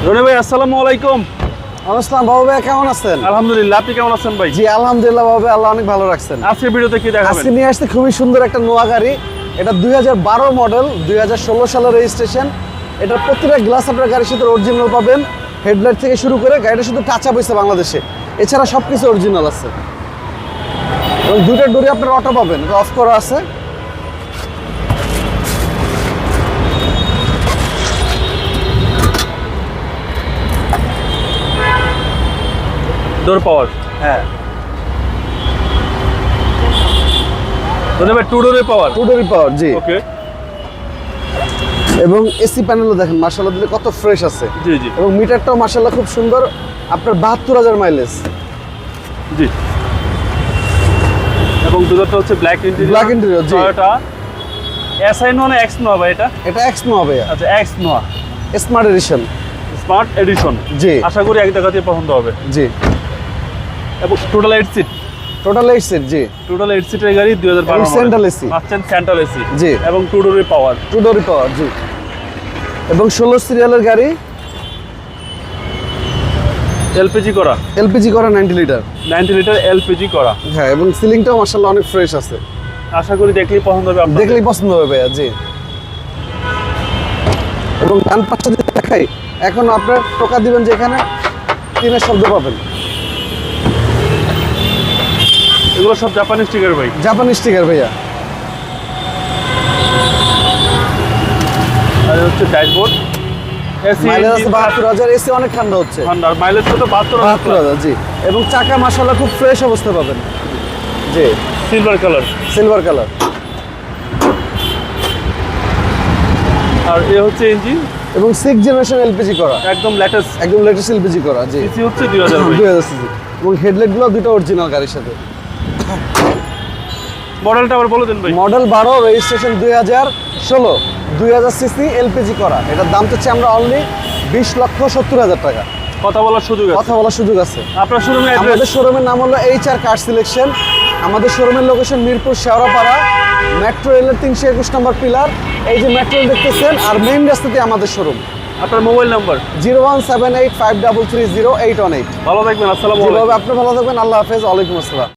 আসসালামু আলাইকুম। আসসালাম বাবু ভাই কেমন আছেন? আলহামদুলিল্লাহ আপনি কেমন আছেন ভাই? জি আলহামদুলিল্লাহ বাবু ভাই, আল্লাহ অনেক ভালো রাখছেন। আজকের ভিডিওতে কি দেখাবেন? আজকে নিয়ে আসতে খুবই সুন্দর একটা নোয়া গাড়ি। এটা দুই হাজার বারো মডেল দুই হাজার ষোলো সালের রেজিস্ট্রেশন এটার প্রতিটা গ্লাস আপনার গাড়ির সাথে অরিজিনাল পাবেন। হেডলাইট থেকে শুরু করে গাড়িটা শুধু টাচ আপ হয়েছে বাংলাদেশে। এছাড়া সব কিছু অরিজিনাল আছে। এবং দুইটা ডোরি আপনার অটো পাবেন। অফ করা আছে। Door power. হ্যাঁ। ভাই টু ডোরের পাওয়ার টু ডোরি পাওয়ার জি। ওকে এবং এসি প্যানেলও দেখেন মার্শাল্লাহ দিলে কত ফ্রেশ আছে। জি জি। এবং মিটারটাও মার্শাল্লাহ খুব সুন্দর আপনার বাহাত্তর হাজার মাইলেজ জি। এবং দুটোটা হচ্ছে ব্ল্যাক ইন্টেরিয়র Black interior, জি। এটা এসআই নোয়া না এক্স নোয়া ভাই এটা? এটা এক্স নোয়া ভাইয়া। আচ্ছা X Noah smart edition smart edition জি। আশা করি এক দেখাতে পছন্দ হবে। জি। এবং total eight seat total eight seat জি। টোটাল এইট সিটের গাড়ি দুই হাজার বারো central AC পাচ্ছেন সেন্ট্রাল এসি জি। এবং টু ডোরের পাওয়ার টু ডোরি পাওয়ার জি। এবং ষোলো সিরিয়ালের গাড়ি? এলপিজি করা। এলপিজি করা ninety litre ninety litre LPG করা। হ্যাঁ এবং সিলিংটাও মার্শাল্লাহ অনেক ফ্রেশ আছে। আশা করি দেখলেই পছন্দ হবে দেখলেই পছন্দ হবে ভাইয়া জি। এবং ডান পাশটা যদি দেখাই এখন আপনার টোকা দিবেন যে এখানে টিনের শব্দ পাবেন। এগুলো সব জাপানি স্টিকার ভাই। জাপানি স্টিকার ভাইয়া। আর হচ্ছে ড্যাশবোর্ড এসি মাইলেজ আছে বাহাত্তর হাজার এসি অনেক ঠান্ডা হচ্ছে। মাইলেজ কত বাহাত্তর বাহাত্তর হাজার জি। এবং চাকা মাসাল্লাহ খুব ফ্রেশ অবস্থা পাবেন। জি। সিলভার কালার সিলভার কালার আর এ হচ্ছে ইঞ্জিন এবং সিক্স জেনারেশন এলপিজি করা। একদম লেটেস্ট একদম লেটেস্ট এলপিজি করা জি। হচ্ছে দুই হাজার ভাই। দুই হাজার সিসি এবং হেডলাইটগুলো দুটো অরিজিনাল গাড়ির সাথে। মডেলটা আবার বলে দেন ভাই। মডেল বারো রেজিস্ট্রেশন দুই হাজার ষোলো দুই হাজার সিসি এলপিজি করা। এটার দাম চাচ্ছি আমরা অনলি বিশ লক্ষ সত্তর হাজার টাকা। কথা বলার সুযোগ আছে। কথা বলার সুযোগ আছে। আপনার শোরুমে আমাদের শোরুমের নাম হলো এইচ আর কার সিলেকশন আমাদের শোরুমের লোকেশন মিরপুর শেওড়াপাড়া। মেট্রো রেলের তিনশো একুশ নম্বর পিলার এই যে মেট্রো রেল দেখতেছেন আর মেইন রাস্তাতে আমাদের শোরুম আপনার mobile number zero one seven eight five double three zero eight one eight ভালো থাকবেন আসসালামু আপনি ভালো থাকবেন আল্লাহ হাফেজ ওয়ালাইকুম আসসালাম।